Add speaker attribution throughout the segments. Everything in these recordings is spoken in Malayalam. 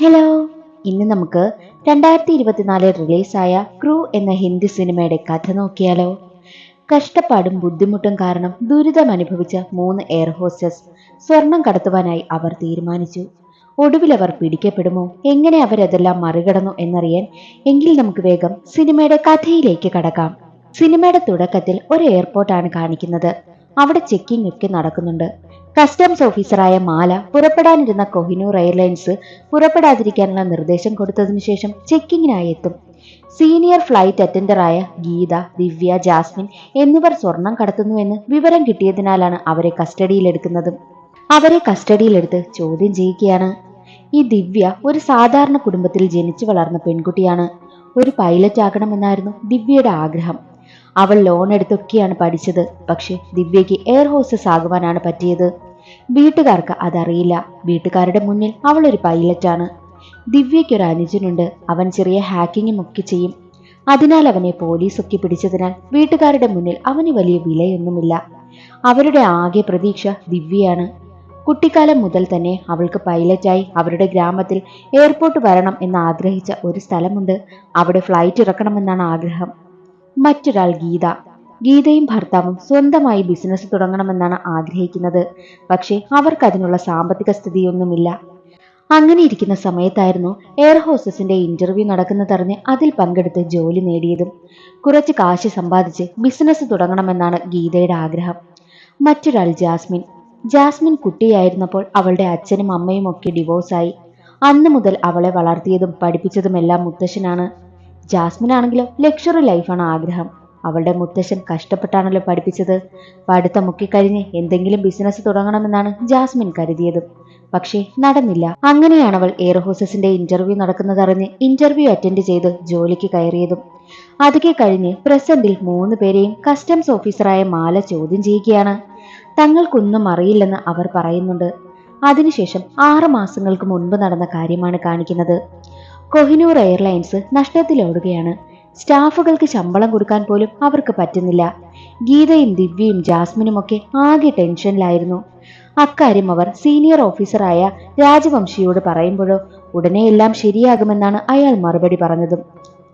Speaker 1: ഹലോ ഇന്ന് നമുക്ക് രണ്ടായിരത്തി ഇരുപത്തിനാല് റിലീസായ ക്രൂ എന്ന ഹിന്ദി സിനിമയുടെ കഥ നോക്കിയാലോ. കഷ്ടപ്പാടും ബുദ്ധിമുട്ടും കാരണം ദുരിതം അനുഭവിച്ച മൂന്ന് എയർ ഹോസ്റ്റസ് സ്വർണം കടത്തുവാനായി അവർ തീരുമാനിച്ചു. ഒടുവിൽ അവർ പിടിക്കപ്പെടുമോ? എങ്ങനെ അവരതെല്ലാം മറികടന്നു എന്നറിയാൻ എങ്കിൽ നമുക്ക് വേഗം സിനിമയുടെ കഥയിലേക്ക് കടക്കാം. സിനിമയുടെ തുടക്കത്തിൽ ഒരു എയർപോർട്ടാണ് കാണിക്കുന്നത്. അവിടെ ചെക്കിംഗ് ഒക്കെ നടക്കുന്നുണ്ട്. കസ്റ്റംസ് ഓഫീസറായ മാല പുറപ്പെടാനിരുന്ന കൊഹിനൂർ എയർലൈൻസ് പുറപ്പെടാതിരിക്കാനുള്ള നിർദ്ദേശം കൊടുത്തതിനു ശേഷം ചെക്കിങ്ങിനായി എത്തും. സീനിയർ ഫ്ലൈറ്റ് അറ്റൻഡറായ ഗീത ദിവ്യ ജാസ്മിൻ എന്നിവർ സ്വർണം കടത്തുന്നുവെന്ന് വിവരം കിട്ടിയതിനാലാണ് അവരെ കസ്റ്റഡിയിലെടുക്കുന്നതും. അവരെ കസ്റ്റഡിയിലെടുത്ത് ചോദ്യം ചെയ്യുകയാണ്. ഈ ദിവ്യ ഒരു സാധാരണ കുടുംബത്തിൽ ജനിച്ചു വളർന്ന പെൺകുട്ടിയാണ്. ഒരു പൈലറ്റ് ആകണമെന്നായിരുന്നു ദിവ്യയുടെ ആഗ്രഹം. അവൾ ലോൺ എടുത്തൊക്കെയാണ് പഠിച്ചത്. പക്ഷെ ദിവ്യയ്ക്ക് എയർ ഹോസ്റ്റസ് ആകുവാനാണ് പറ്റിയത്. വീട്ടുകാർക്ക് അതറിയില്ല. വീട്ടുകാരുടെ മുന്നിൽ അവൾ ഒരു പൈലറ്റാണ് ദിവ്യയ്ക്ക് ഒരു അനുജനുണ്ട്. അവൻ ചെറിയ ഹാക്കിങ്ങും ഒക്കെ ചെയ്യും. അതിനാൽ അവനെ പോലീസൊക്കെ പിടിച്ചതിനാൽ വീട്ടുകാരുടെ മുന്നിൽ അവന് വലിയ വിലയൊന്നുമില്ല. അവരുടെ ആകെ പ്രതീക്ഷ ദിവ്യയാണ്. കുട്ടിക്കാലം മുതൽ തന്നെ അവൾക്ക് പൈലറ്റായി അവരുടെ ഗ്രാമത്തിൽ എയർപോർട്ട് വരണം എന്ന് ആഗ്രഹിച്ച ഒരു സ്ഥലമുണ്ട്. അവിടെ ഫ്ലൈറ്റ് ഇറക്കണമെന്നാണ് ആഗ്രഹം. മറ്റൊരാൾ ഗീത. ഗീതയും ഭർത്താവും സ്വന്തമായി ബിസിനസ് തുടങ്ങണമെന്നാണ് ആഗ്രഹിക്കുന്നത്. പക്ഷേ അവർക്ക് അതിനുള്ള സാമ്പത്തിക സ്ഥിതിയൊന്നുമില്ല. അങ്ങനെ ഇരിക്കുന്ന സമയത്തായിരുന്നു എയർ ഹോസ്റ്റസിന്റെ ഇന്റർവ്യൂ നടക്കുന്നതറിഞ്ഞ് അതിൽ പങ്കെടുത്ത് ജോലി നേടിയതും. കുറച്ച് കാശ് സമ്പാദിച്ച് ബിസിനസ് തുടങ്ങണമെന്നാണ് ഗീതയുടെ ആഗ്രഹം. മറ്റൊരാൾ ജാസ്മിൻ. ജാസ്മിൻ കുട്ടിയായിരുന്നപ്പോൾ അവളുടെ അച്ഛനും അമ്മയും ഒക്കെ ഡിവോഴ്സായി അന്ന് മുതൽ അവളെ വളർത്തിയതും പഠിപ്പിച്ചതുമെല്ലാം മുത്തശ്ശനാണ്. ജാസ്മിൻ ആണെങ്കിലോ ലക്ഷറി ലൈഫാണ് ആഗ്രഹം. അവളുടെ മുത്തശ്ശൻ കഷ്ടപ്പെട്ടാണല്ലോ പഠിപ്പിച്ചത്. പഠിത്ത മുക്കിക്കഴിഞ്ഞ് എന്തെങ്കിലും ബിസിനസ് തുടങ്ങണമെന്നാണ് ജാസ്മിൻ കരുതിയത്. പക്ഷേ നടന്നില്ല. അങ്ങനെയാണ് അവൾ എയർ ഹോസ്റ്റസിന്റെ ഇന്റർവ്യൂ നടക്കുന്നതറിഞ്ഞ് ഇന്റർവ്യൂ അറ്റൻഡ് ചെയ്ത് ജോലിക്ക് കയറിയതും. അതൊക്കെ കഴിഞ്ഞ് പ്രസന്റിൽ മൂന്ന് പേരെയും കസ്റ്റംസ് ഓഫീസറായ മാല ചോദ്യം ചെയ്യുകയാണ്. തങ്ങൾക്കൊന്നും അറിയില്ലെന്ന് അവർ പറയുന്നുണ്ട്. അതിനുശേഷം ആറ് മാസങ്ങൾക്ക് മുൻപ് നടന്ന കാര്യമാണ് കാണിക്കുന്നത്. കൊഹിനൂർ എയർലൈൻസ് നഷ്ടത്തിലോടുകയാണ്. സ്റ്റാഫുകൾക്ക് ശമ്പളം കൊടുക്കാൻ പോലും അവർക്ക് പറ്റുന്നില്ല. ഗീതയും ദിവ്യയും ജാസ്മിനുമൊക്കെ ആകെ ടെൻഷനിലായിരുന്നു. അക്കാര്യം അവർ സീനിയർ ഓഫീസറായ രാജവംശിയോട് പറയുമ്പോഴോ ഉടനെ എല്ലാം ശരിയാകുമെന്നാണ് അയാൾ മറുപടി പറഞ്ഞതും.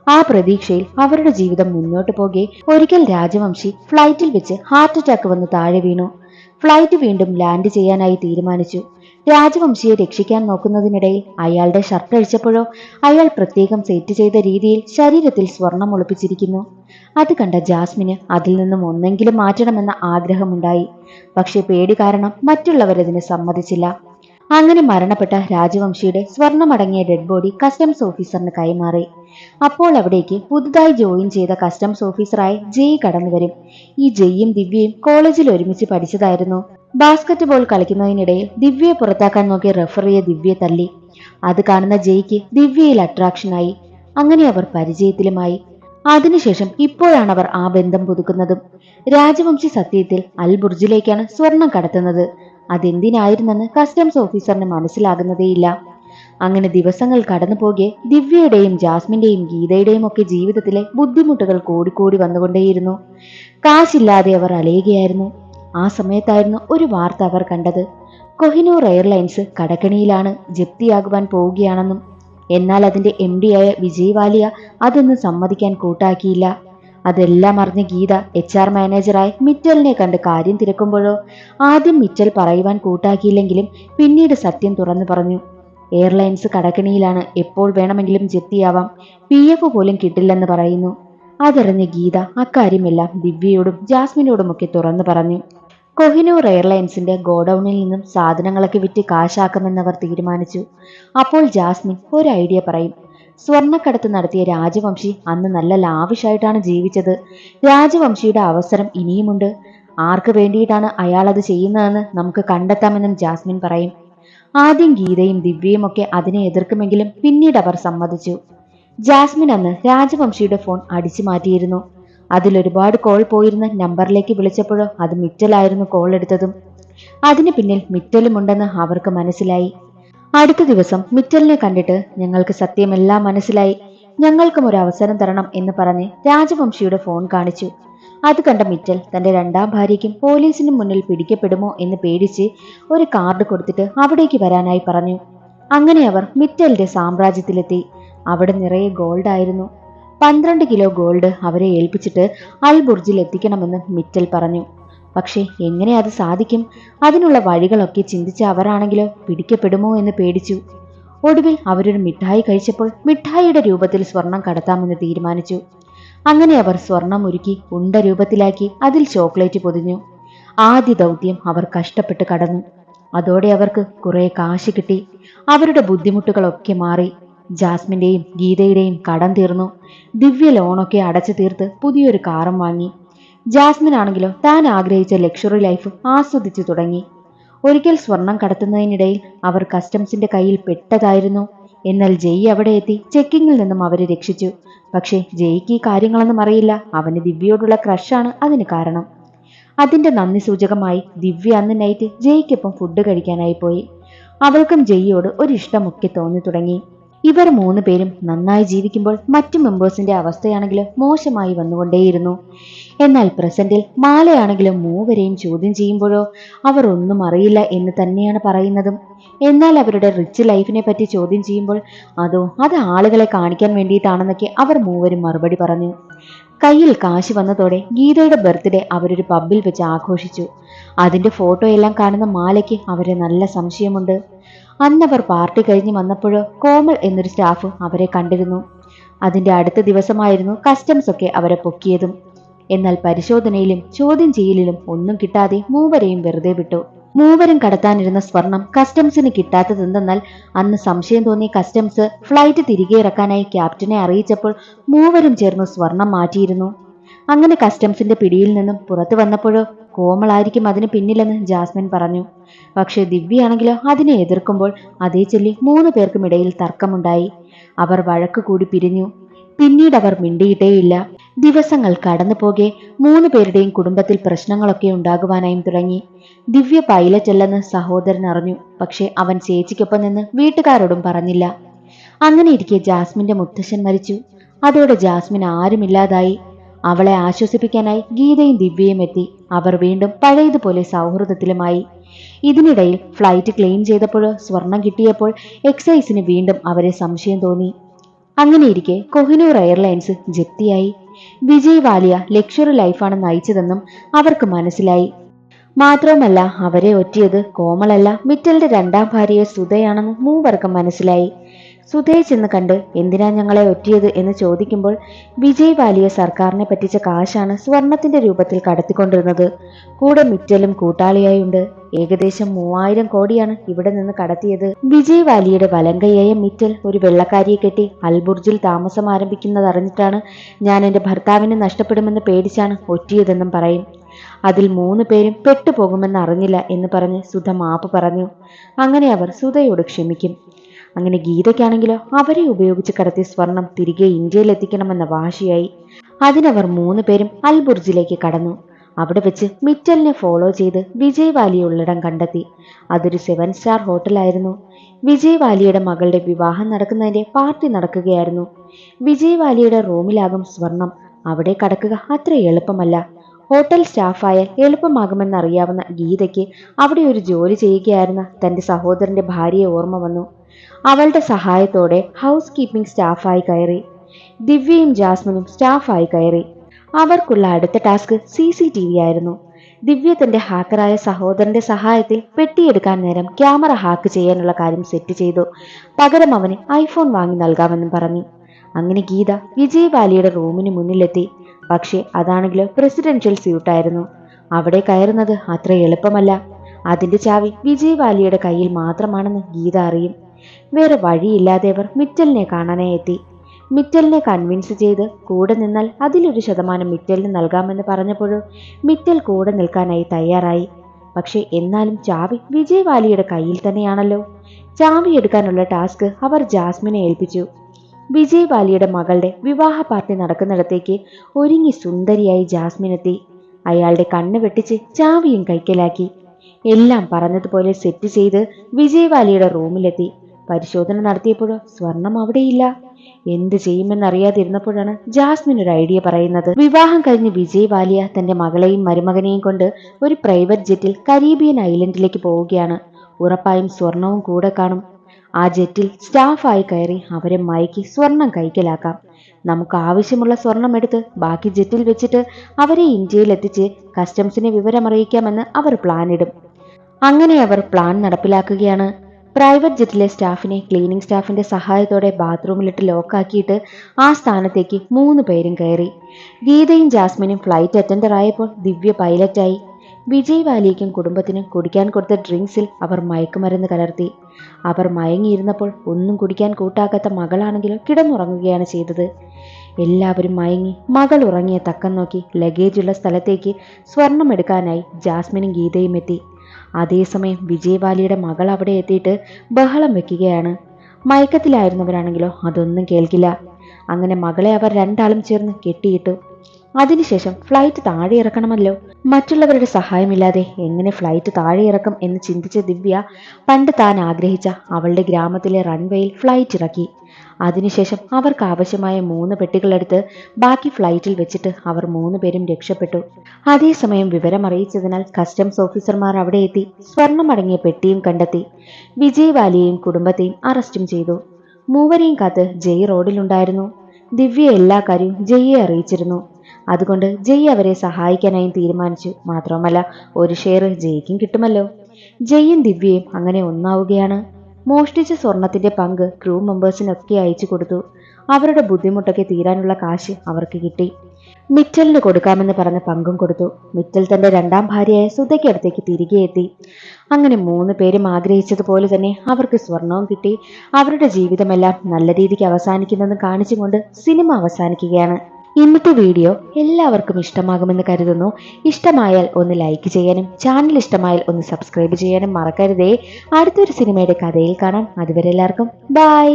Speaker 1: ആ പ്രതീക്ഷയിൽ അവരുടെ ജീവിതം മുന്നോട്ട് പോകെ ഒരിക്കൽ രാജവംശി ഫ്ലൈറ്റിൽ വെച്ച് ഹാർട്ട് അറ്റാക്ക് വന്ന് താഴെ വീണു. ഫ്ലൈറ്റ് വീണ്ടും ലാൻഡ് ചെയ്യാനായി തീരുമാനിച്ചു. രാജവംശിയെ രക്ഷിക്കാൻ നോക്കുന്നതിനിടയിൽ അയാളുടെ ഷർട്ട് അഴിച്ചപ്പോഴോ അയാൾ പ്രത്യേകം സെറ്റ് ചെയ്ത രീതിയിൽ ശരീരത്തിൽ സ്വർണം ഒളിപ്പിച്ചിരിക്കുന്നു. അത് കണ്ട ജാസ്മിന് അതിൽ നിന്നും ഒന്നെങ്കിലും മാറ്റണമെന്ന ആഗ്രഹമുണ്ടായി. പക്ഷെ പേടി കാരണം മറ്റുള്ളവരതിന് സമ്മതിച്ചില്ല. അങ്ങനെ മരണപ്പെട്ട രാജവംശിയുടെ സ്വർണമടങ്ങിയ ഡെഡ് ബോഡി കസ്റ്റംസ് ഓഫീസറിന് കൈമാറി. അപ്പോൾ അവിടേക്ക് പുതുതായി ജോയിൻ ചെയ്ത കസ്റ്റംസ് ഓഫീസറായി ജയ് കടന്നു വരും. ഈ ജയ്യും ദിവ്യയും കോളേജിൽ ഒരുമിച്ച് പഠിച്ചതായിരുന്നു. ബാസ്കറ്റ് ബോൾ കളിക്കുന്നതിനിടയിൽ ദിവ്യയെ പുറത്താക്കാൻ നോക്കിയ റഫറിയെ ദിവ്യ തല്ലി അത് കാണുന്ന ജയ്ക്ക് ദിവ്യയിൽ അട്രാക്ഷനായി അങ്ങനെ അവർ പരിചയത്തിലുമായി. അതിനുശേഷം ഇപ്പോഴാണ് അവർ ആ ബന്ധം പുതുക്കുന്നതും. രാജവംശി സത്യത്തിൽ അൽബുർജിലേക്കാണ് സ്വർണം കടത്തുന്നത്. അതെന്തിനായിരുന്നെന്ന് കസ്റ്റംസ് ഓഫീസറിന് മനസ്സിലാകുന്നതേയില്ല അങ്ങനെ ദിവസങ്ങൾ കടന്നു പോകെ ദിവ്യയുടെയും ജാസ്മിന്റെയും ഗീതയുടെയും ഒക്കെ ജീവിതത്തിലെ ബുദ്ധിമുട്ടുകൾ കൂടിക്കൂടി വന്നുകൊണ്ടേയിരുന്നു. കാശില്ലാതെ അവർ അലയുകയായിരുന്നു. ആ സമയത്തായിരുന്നു ഒരു വാർത്ത അവർ കണ്ടത്. കൊഹിനൂർ എയർലൈൻസ് കടക്കണിയിലാണ് ജപ്തിയാകുവാൻ പോവുകയാണെന്നും എന്നാൽ അതിന്റെ എം ഡിയായ വിജയ് വാലിയ അതൊന്നും സമ്മതിക്കാൻ കൂട്ടാക്കിയില്ല. അതെല്ലാം അറിഞ്ഞ ഗീത എച്ച് ആർ മാനേജറായി മിറ്റലിനെ കണ്ട് കാര്യം തിരക്കുമ്പോഴോ? ആദ്യം മിറ്റൽ പറയുവാൻ കൂട്ടാക്കിയില്ലെങ്കിലും പിന്നീട് സത്യം തുറന്നു പറഞ്ഞു. എയർലൈൻസ് കടക്കിണിയിലാണ് എപ്പോൾ വേണമെങ്കിലും ജപ്തിയാവാം. പി എഫ് പോലും കിട്ടില്ലെന്ന് പറയുന്നു. അതറിഞ്ഞ ഗീത അക്കാര്യമെല്ലാം ദിവ്യയോടും ജാസ്മിനോടുമൊക്കെ തുറന്നു പറഞ്ഞു. കൊഹിനൂർ എയർലൈൻസിന്റെ ഗോഡൌണിൽ നിന്നും സാധനങ്ങളൊക്കെ വിറ്റ് കാശാക്കുമെന്നവർ തീരുമാനിച്ചു. അപ്പോൾ ജാസ്മിൻ ഒരു ഐഡിയ പറയും. സ്വർണക്കടത്ത് നടത്തിയ രാജവംശി അന്ന് നല്ല ലാവിഷായിട്ടാണ് ജീവിച്ചത്. രാജവംശിയുടെ അവസരം ഇനിയുമുണ്ട്. ആർക്ക് വേണ്ടിയിട്ടാണ് അയാൾ അത് ചെയ്യുന്നതെന്ന് നമുക്ക് കണ്ടെത്താമെന്നും ജാസ്മിൻ പറയും. ആദ്യം ഗീതയും ദിവ്യയും ഒക്കെ അതിനെ എതിർക്കുമെങ്കിലും പിന്നീട് അവർ സമ്മതിച്ചു. ജാസ്മിൻ അന്ന് രാജവംശിയുടെ ഫോൺ അടിച്ചു മാറ്റിയിരുന്നു. അതിൽ ഒരുപാട് കോൾ പോയിരുന്ന നമ്പറിലേക്ക് വിളിച്ചപ്പോഴോ അത് മിറ്റലായിരുന്നു കോൾ എടുത്തതും. അതിന് പിന്നിൽ മിറ്റലുമുണ്ടെന്ന് അവർക്ക് മനസ്സിലായി. അടുത്ത ദിവസം മിറ്റലിനെ കണ്ടിട്ട് ഞങ്ങൾക്ക് സത്യമെല്ലാം മനസ്സിലായി. ഞങ്ങൾക്കും ഒരു അവസരം തരണം എന്ന് പറഞ്ഞ് രാജവംശിയുടെ ഫോൺ കാണിച്ചു. അത് കണ്ട മിറ്റൽ തന്റെ രണ്ടാം ഭാര്യയ്ക്കും പോലീസിന് മുന്നിൽ പിടിക്കപ്പെടുമോ എന്ന് പേടിച്ച് ഒരു കാർഡ് കൊടുത്തിട്ട് അവിടേക്ക് വരാനായി പറഞ്ഞു. അങ്ങനെ അവർ മിറ്റലിന്റെ സാമ്രാജ്യത്തിലെത്തി. അവിടെ നിറയെ ഗോൾഡ് ആയിരുന്നു. പന്ത്രണ്ട് കിലോ ഗോൾഡ് അവരെ ഏൽപ്പിച്ചിട്ട് അൽബുർജിൽ എത്തിക്കണമെന്ന് മിറ്റൽ പറഞ്ഞു. പക്ഷേ എങ്ങനെ അത് സാധിക്കും? അതിനുള്ള വഴികളൊക്കെ ചിന്തിച്ച അവരാണെങ്കിലോ പിടിക്കപ്പെടുമോ എന്ന് പേടിച്ചു. ഒടുവിൽ അവരൊരു മിഠായി കഴിച്ചപ്പോൾ മിഠായിയുടെ രൂപത്തിൽ സ്വർണം കടത്താമെന്ന് തീരുമാനിച്ചു. അങ്ങനെ അവർ സ്വർണം ഉരുക്കി ഉണ്ട രൂപത്തിലാക്കി അതിൽ ചോക്ലേറ്റ് പൊതിഞ്ഞു. ആദ്യ ദൗത്യം അവർ കഷ്ടപ്പെട്ട് കടന്നു. അതോടെ അവർക്ക് കുറെ കാശ് കിട്ടി. അവരുടെ ബുദ്ധിമുട്ടുകളൊക്കെ മാറി. ജാസ്മിന്റെയും ഗീതയുടെയും കടം തീർന്നു. ദിവ്യ ലോണൊക്കെ അടച്ചു തീർത്ത് പുതിയൊരു കാറും വാങ്ങി. ജാസ്മിൻ ആണെങ്കിലോ താൻ ആഗ്രഹിച്ച ലക്ഷറി ലൈഫ് ആസ്വദിച്ചു തുടങ്ങി. ഒരിക്കൽ സ്വർണം കടത്തുന്നതിനിടയിൽ അവർ കസ്റ്റംസിന്റെ കയ്യിൽ പെട്ടതായിരുന്നു. എന്നാൽ ജയ് അവിടെ എത്തി ചെക്കിങ്ങിൽ നിന്നും അവരെ രക്ഷിച്ചു. പക്ഷേ ജയ്ക്ക് ഈ കാര്യങ്ങളൊന്നും അറിയില്ല. അവന് ദിവ്യയോടുള്ള ക്രഷാണ് അതിന് കാരണം. അതിന്റെ നന്ദി സൂചകമായി ദിവ്യ അന്ന് നൈറ്റ് ജയ്ക്കൊപ്പം ഫുഡ് കഴിക്കാനായി പോയി. അവൾക്കും ജയ്യോട് ഒരിഷ്ടമൊക്കെ തോന്നി തുടങ്ങി. ഇവർ മൂന്ന് പേരും നന്നായി ജീവിക്കുമ്പോൾ മറ്റു മെമ്പേഴ്സിന്റെ അവസ്ഥയാണെങ്കിലും മോശമായി വന്നുകൊണ്ടേയിരുന്നു. എന്നാൽ പ്രസന്റിൽ മാലയാണെങ്കിലും മൂവരെയും ചോദ്യം ചെയ്യുമ്പോഴോ അവർ ഒന്നും അറിയില്ല എന്ന് തന്നെയാണ് പറയുന്നതും. എന്നാൽ അവരുടെ റിച്ച് ലൈഫിനെ പറ്റി ചോദ്യം ചെയ്യുമ്പോൾ അതോ അത് ആളുകളെ കാണിക്കാൻ വേണ്ടിയിട്ടാണെന്നൊക്കെ അവർ മൂവരും മറുപടി പറഞ്ഞു. കയ്യിൽ കാശ് വന്നതോടെ ഗീതയുടെ ബർത്ത്ഡേ അവരൊരു പബ്ബിൽ വെച്ച് ആഘോഷിച്ചു. അതിന്റെ ഫോട്ടോയെല്ലാം കാണുന്ന മാലയ്ക്ക് അവരെ നല്ല സംശയമുണ്ട്. അന്നവർ പാർട്ടി കഴിഞ്ഞ് വന്നപ്പോഴോ കോമൾ എന്നൊരു സ്റ്റാഫ് അവരെ കണ്ടിരുന്നു. അതിന്റെ അടുത്ത ദിവസമായിരുന്നു കസ്റ്റംസ് ഒക്കെ അവരെ പൊക്കിയതും. എന്നാൽ പരിശോധനയിലും ചോദ്യം ചെയ്യലിലും ഒന്നും കിട്ടാതെ മൂവരെയും വെറുതെ വിട്ടു. മൂവരും കടത്താനിരുന്ന സ്വർണം കസ്റ്റംസിന് കിട്ടാത്തതെന്തെന്നാൽ അന്ന് സംശയം തോന്നിയ കസ്റ്റംസ് ഫ്ലൈറ്റ് തിരികെ ഇറക്കാനായി ക്യാപ്റ്റനെ അറിയിച്ചപ്പോൾ മൂവരും ചേർന്ന് സ്വർണം മാറ്റിയിരുന്നു. അങ്ങനെ കസ്റ്റംസിന്റെ പിടിയിൽ നിന്നും പുറത്തു വന്നപ്പോഴോ കോമളായിരിക്കും അതിന് പിന്നിലെന്ന് ജാസ്മിൻ പറഞ്ഞു. പക്ഷേ ദിവ്യയാണെങ്കിലോ അതിനെ എതിർക്കുമ്പോൾ അതേ ചൊല്ലി മൂന്ന് പേർക്കും ഇടയിൽ തർക്കമുണ്ടായി. അവർ വഴക്ക് കൂടി പിരിഞ്ഞു. പിന്നീട് അവർ മിണ്ടിയിട്ടേയില്ല. ദിവസങ്ങൾ കടന്നു പോകെ മൂന്ന് പേരുടെയും കുടുംബത്തിൽ പ്രശ്നങ്ങളൊക്കെ ഉണ്ടാകുവാനായും തുടങ്ങി. ദിവ്യ പൈലറ്റല്ലെന്ന് സഹോദരൻ അറിഞ്ഞു. പക്ഷേ അവൻ ചേച്ചിക്കൊപ്പം നിന്ന് വീട്ടുകാരോടും പറഞ്ഞില്ല. അങ്ങനെ ഇരിക്കെ ജാസ്മിന്റെ മുത്തശ്ശൻ മരിച്ചു. അതോടെ ജാസ്മിൻ ആരുമില്ലാതായി. അവളെ ആശ്വസിപ്പിക്കാനായി ഗീതയും ദിവ്യയും എത്തി. അവർ വീണ്ടും പഴയതുപോലെ സൗഹൃദത്തിലുമായി. ഇതിനിടയിൽ ഫ്ലൈറ്റ് ക്ലെയിം ചെയ്തപ്പോൾ സ്വർണം കിട്ടിയപ്പോൾ എക്സൈസിന് വീണ്ടും അവരെ സംശയം തോന്നി. അങ്ങനെയിരിക്കെ കൊഹിനൂർ എയർലൈൻസ് ജപ്തിയായി. വിജയ് വാലിയ ലക്ഷറി ലൈഫാണ് നയിച്ചതെന്നും അവർക്ക് മനസ്സിലായി. മാത്രവുമല്ല അവരെ ഒറ്റിയത് കോമളല്ല. മിറ്റലിന്റെ രണ്ടാം ഭാര്യയെ സുധയാണെന്ന് മൂവർക്കും മനസ്സിലായി. സുധയെ ചെന്ന് കണ്ട് എന്തിനാ ഞങ്ങളെ ഒറ്റിയത്? എന്ന് ചോദിക്കുമ്പോൾ വിജയ് വാലിയ സർക്കാരിനെ പറ്റിച്ച കാശാണ് സ്വർണത്തിന്റെ രൂപത്തിൽ കടത്തിക്കൊണ്ടിരുന്നത്. കൂടെ മിറ്റലും കൂട്ടാളിയായുണ്ട്. ഏകദേശം മൂവായിരം കോടിയാണ് ഇവിടെ നിന്ന് കടത്തിയത്. വിജയ് വാലിയുടെ വലങ്കയായ മിറ്റൽ ഒരു വെള്ളക്കാരിയെ കെട്ടി അൽബുർജിൽ താമസം ആരംഭിക്കുന്നത് അറിഞ്ഞിട്ടാണ് ഞാൻ എന്റെ ഭർത്താവിനെ നഷ്ടപ്പെടുമെന്ന് പേടിച്ചാണ് ഒറ്റിയതെന്നും പറയും. അതിൽ മൂന്ന് പേരും പെട്ടുപോകുമെന്ന് അറിഞ്ഞില്ല എന്ന് പറഞ്ഞ് സുധ മാപ്പ് പറഞ്ഞു. അങ്ങനെ അവർ സുധയോട് ക്ഷമിക്കും. അങ്ങനെ ഗീതയ്ക്കാണെങ്കിലോ അവരെ ഉപയോഗിച്ച് കടത്തിയ സ്വർണം തിരികെ ഇന്ത്യയിൽ എത്തിക്കണമെന്ന വാശിയായി. അതിനവർ മൂന്ന് പേരും അൽബുർജിലേക്ക് കടന്നു. അവിടെ വെച്ച് മിറ്റലിനെ ഫോളോ ചെയ്ത് വിജയ് വാലിയുള്ളിടം കണ്ടെത്തി. അതൊരു സെവൻ സ്റ്റാർ ഹോട്ടലായിരുന്നു വിജയ് വാലിയുടെ മകളുടെ വിവാഹം നടക്കുന്നതിന്റെ പാർട്ടി നടക്കുകയായിരുന്നു. വിജയ് വാലിയുടെ റൂമിലാകും സ്വർണം. അവിടെ കടക്കുക അത്ര എളുപ്പമല്ല. ഹോട്ടൽ സ്റ്റാഫായ എളുപ്പമാകുമെന്നറിയാവുന്ന ഗീതയ്ക്ക് അവിടെ ഒരു ജോലി ചെയ്യുകയായിരുന്ന തന്റെ സഹോദരന്റെ ഭാര്യയെ ഓർമ്മ വന്നു. അവളുടെ സഹായത്തോടെ ഹൗസ് കീപ്പിംഗ് സ്റ്റാഫായി കയറി. ദിവ്യയും ജാസ്മിനും സ്റ്റാഫായി കയറി. അവർക്കുള്ള അടുത്ത task C C T V ആയിരുന്നു. ദിവ്യ തന്റെ ഹാക്കറായ സഹോദരന്റെ സഹായത്തിൽ പെട്ടിയെടുക്കാൻ നേരം ക്യാമറ ഹാക്ക് ചെയ്യാനുള്ള കാര്യം സെറ്റ് ചെയ്തു. പകരം അവന് ഐഫോൺ വാങ്ങി നൽകാമെന്നും പറഞ്ഞു. അങ്ങനെ ഗീത വിജയ് വാലിയുടെ റൂമിന് മുന്നിലെത്തി. പക്ഷേ അതാണെങ്കിലും പ്രസിഡൻഷ്യൽ സ്യൂട്ടായിരുന്നു. അവിടെ കയറുന്നത് അത്ര എളുപ്പമല്ല. അതിന്റെ ചാവി വിജയ് വാലിയുടെ കയ്യിൽ മാത്രമാണെന്ന് ഗീത അറിയും. വേറെ വഴിയില്ലാതെ അവർ മിറ്റലിനെ കാണാനായി എത്തി. മിറ്റലിനെ കൺവിൻസ് ചെയ്ത് കൂടെ നിന്നാൽ അതിലൊരു ശതമാനം മിറ്റലിന് നൽകാമെന്ന് പറഞ്ഞപ്പോഴും മിറ്റൽ കൂടെ നിൽക്കാനായി തയ്യാറായി. പക്ഷേ എന്നാലും ചാവി വിജയവാലിയുടെ കയ്യിൽ തന്നെയാണല്ലോ. ചാവി എടുക്കാനുള്ള ടാസ്ക് അവർ ജാസ്മിനെ ഏൽപ്പിച്ചു. വിജയവാലിയുടെ മകളുടെ വിവാഹ പാർട്ടി നടക്കുന്നിടത്തേക്ക് ഒരുങ്ങി സുന്ദരിയായി ജാസ്മിൻ എത്തി അയാളുടെ കണ്ണ് വെട്ടിച്ച് ചാവിയും കൈക്കലാക്കി. എല്ലാം പറഞ്ഞതുപോലെ സെറ്റ് ചെയ്ത് വിജയവാലിയുടെ റൂമിലെത്തി. പരിശോധന നടത്തിയപ്പോഴോ സ്വർണം അവിടെയില്ല. എന്ത് ചെയ്യുമെന്നറിയാതിരുന്നപ്പോഴാണ് ജാസ്മിൻ ഒരു ഐഡിയ പറയുന്നത്. വിവാഹം കഴിഞ്ഞ് വിജയ് വാലിയ തന്റെ മകളെയും മരുമകനെയും കൊണ്ട് ഒരു പ്രൈവറ്റ് ജെറ്റിൽ കരീബിയൻ ഐലൻഡിലേക്ക് പോവുകയാണ്. ഉറപ്പായും സ്വർണവും കൂടെ കാണും. ആ ജെറ്റിൽ സ്റ്റാഫായി കയറി അവരെ മയക്കി സ്വർണം കൈക്കലാക്കാം. നമുക്ക് ആവശ്യമുള്ള സ്വർണം എടുത്ത് ബാക്കി ജെറ്റിൽ വെച്ചിട്ട് അവരെ ഇന്ത്യയിൽ എത്തിച്ച് കസ്റ്റംസിനെ വിവരമറിയിക്കാമെന്ന് അവർ പ്ലാൻ ഇടും അങ്ങനെ അവർ പ്ലാൻ നടപ്പിലാക്കുകയാണ്. പ്രൈവറ്റ് ജെറ്റിലെ സ്റ്റാഫിനെ ക്ലീനിംഗ് സ്റ്റാഫിന്റെ സഹായത്തോടെ ബാത്റൂമിലിട്ട് ലോക്കാക്കിയിട്ട് ആ സ്ഥാനത്തേക്ക് മൂന്ന് പേരും കയറി. ഗീതയും ജാസ്മിനും ഫ്ലൈറ്റ് അറ്റൻഡർ ആയപ്പോൾ ദിവ്യ പൈലറ്റായി വിജയ് വാലിയയ്ക്കും കുടുംബത്തിനും കുടിക്കാൻ കൊടുത്ത ഡ്രിങ്ക്സിൽ അവർ മയക്കുമരുന്ന് കലർത്തി. അവർ മയങ്ങിയിരുന്നപ്പോൾ ഒന്നും കുടിക്കാൻ കൂട്ടാക്കാത്ത മകളാണെങ്കിലും കിടന്നുറങ്ങുകയാണ് ചെയ്തത്. എല്ലാവരും മയങ്ങി മകൾ ഉറങ്ങിയ തക്കം നോക്കി ലഗേജുള്ള സ്ഥലത്തേക്ക് സ്വർണം എടുക്കാനായി ജാസ്മിനും ഗീതയും എത്തി. അതേസമയം വിജയവാലിയുടെ മകൾ അവിടെ എത്തിയിട്ട് ബഹളം വെക്കുകയാണ്. മയക്കത്തിലായിരുന്നവരാണെങ്കിലോ? അതൊന്നും കേൾക്കില്ല. അങ്ങനെ മകളെ അവർ രണ്ടാളും ചേർന്ന് കെട്ടിയിട്ടു അതിനുശേഷം ഫ്ലൈറ്റ് താഴെ ഇറക്കണമല്ലോ. മറ്റുള്ളവരുടെ സഹായമില്ലാതെ എങ്ങനെ ഫ്ലൈറ്റ് താഴെ ഇറക്കും എന്ന് ചിന്തിച്ച ദിവ്യ പണ്ട് താൻ ആഗ്രഹിച്ച അവളുടെ ഗ്രാമത്തിലെ റൺവേയിൽ ഫ്ലൈറ്റ് ഇറക്കി. അതിനുശേഷം അവർക്ക് ആവശ്യമായ മൂന്ന് പെട്ടികളെടുത്ത് ബാക്കി ഫ്ലൈറ്റിൽ വെച്ചിട്ട് അവർ മൂന്ന് പേരും രക്ഷപ്പെട്ടു. അതേസമയം വിവരം അറിയിച്ചതിനാൽ കസ്റ്റംസ് ഓഫീസർമാർ അവിടെ എത്തി സ്വർണമടങ്ങിയ പെട്ടിയും കണ്ടെത്തി. വിജയ് വാലിയെയും കുടുംബത്തെയും അറസ്റ്റും ചെയ്തു. മൂവരെയും കാത്ത് ജയ് റോഡിലുണ്ടായിരുന്നു ദിവ്യ എല്ലാ കാര്യവും ജയ്യെ അറിയിച്ചിരുന്നു. അതുകൊണ്ട് ജയ് അവരെ സഹായിക്കാനായും തീരുമാനിച്ചു. മാത്രവുമല്ല ഒരു ഷെയർ ജയ്ക്കും കിട്ടുമല്ലോ. ജയ്യും ദിവ്യയും അങ്ങനെ ഒന്നാവുകയാണ്. മോഷ്ടിച്ച സ്വർണത്തിന്റെ പങ്ക് ക്രൂ മെമ്പേഴ്സിനൊക്കെ അയച്ചു കൊടുത്തു. അവരുടെ ബുദ്ധിമുട്ടൊക്കെ തീരാനുള്ള കാശ് അവർക്ക് കിട്ടി. മിറ്റലിന് കൊടുക്കാമെന്ന് പറഞ്ഞ പങ്കും കൊടുത്തു. മിറ്റൽ തന്റെ രണ്ടാം ഭാര്യയായ സുധയ്ക്കടുത്തേക്ക് തിരികെ എത്തി. അങ്ങനെ മൂന്ന് പേരും ആഗ്രഹിച്ചതുപോലെ തന്നെ അവർക്ക് സ്വർണവും കിട്ടി. അവരുടെ ജീവിതമെല്ലാം നല്ല രീതിക്ക് അവസാനിക്കുന്നെന്ന് കാണിച്ചുകൊണ്ട് സിനിമ അവസാനിക്കുകയാണ്. ഇന്നത്തെ വീഡിയോ എല്ലാവർക്കും ഇഷ്ടമാകുമെന്ന് കരുതുന്നു. ഇഷ്ടമായാൽ ഒന്ന് ലൈക്ക് ചെയ്യാനും ചാനൽ ഇഷ്ടമായാൽ ഒന്ന് സബ്സ്ക്രൈബ് ചെയ്യാനും മറക്കരുതേ. അടുത്തൊരു സിനിമയുടെ കഥയിൽ കാണാം. അതുവരെ എല്ലാവർക്കും ബൈ